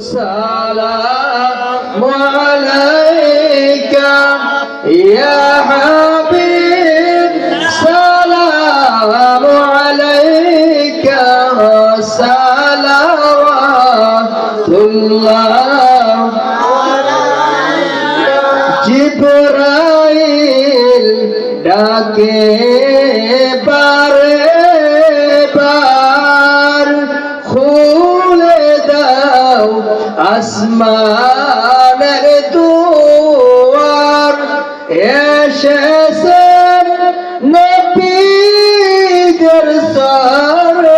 سلام عليك ডাকে বারে বার খুলে দাও আসমানের দুয়ার। এসেছেন নবীদের সরদার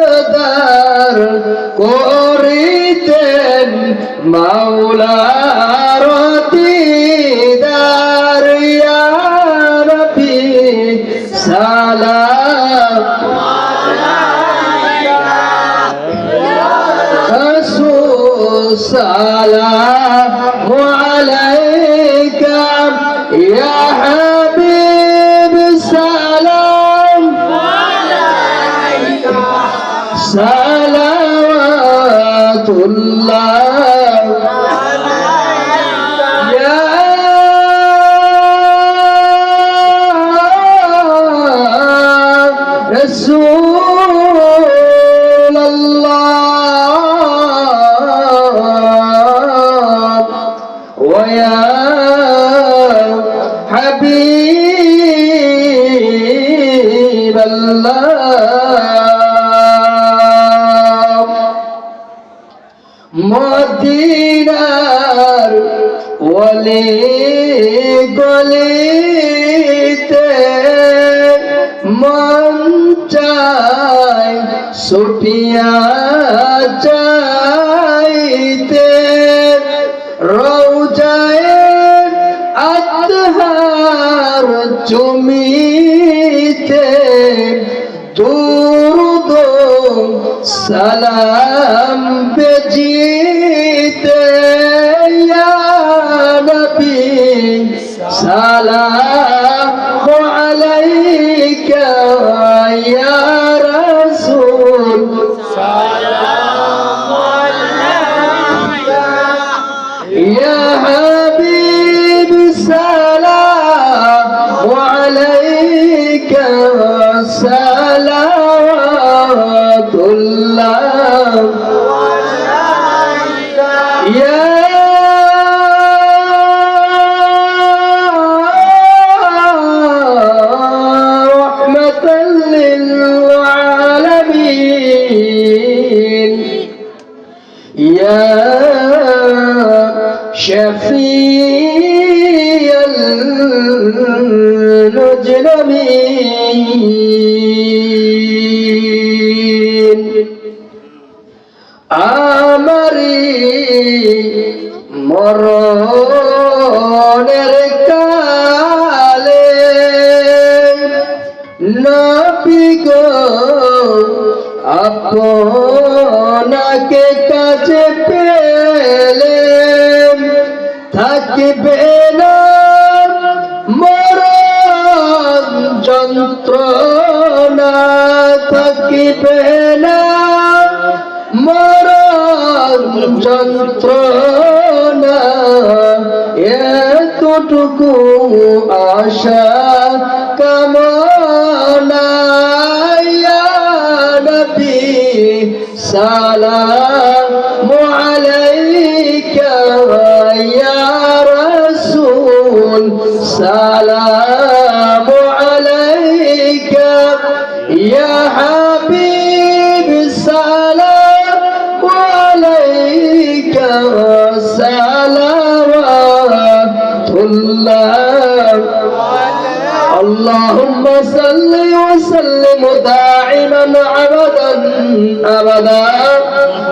করিতেন মাওলার দিদার। সালাম সাল্লাম মদিনার ওলে গলিতে মন চায় সুপিয়া চাইতে। রৌজায় আত্মহার চুমি সালাম বেজিতে সালাম شفيع المجرمين আমারি মরণের কালে নবী গো আপনাকে কাছে থাকবে না মরণ যন্ত্রণা থাকিবে না মরণ যন্ত্রণা। এতটুকু আশা কামনা সালাম আলাইকা ইয়া سلام عليك يا حبيب سلام عليك صلوات الله اللهم صل وسلم دائما ابدا ابدا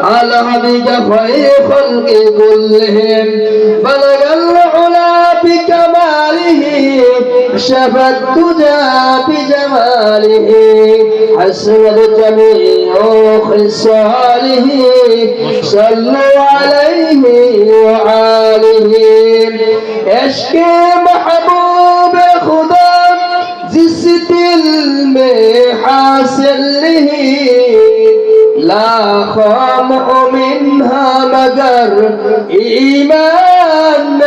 على حبيبك خير خلق كلهم بلغ شفى الدجى بجماله حسن الجميع خصاله صلوا عليه وعاله اشكي محبوب خدا زست دل له. لا نہیں منها مدر إيمان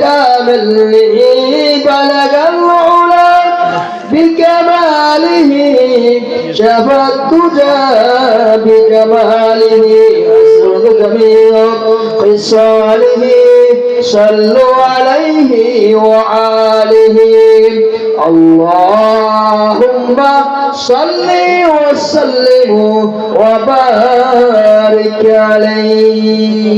كامل له. شفى الدجى بجماله أسرد جميع خصاله صلوا عليه وآله. اللهم صل وسلم وبارك عليه.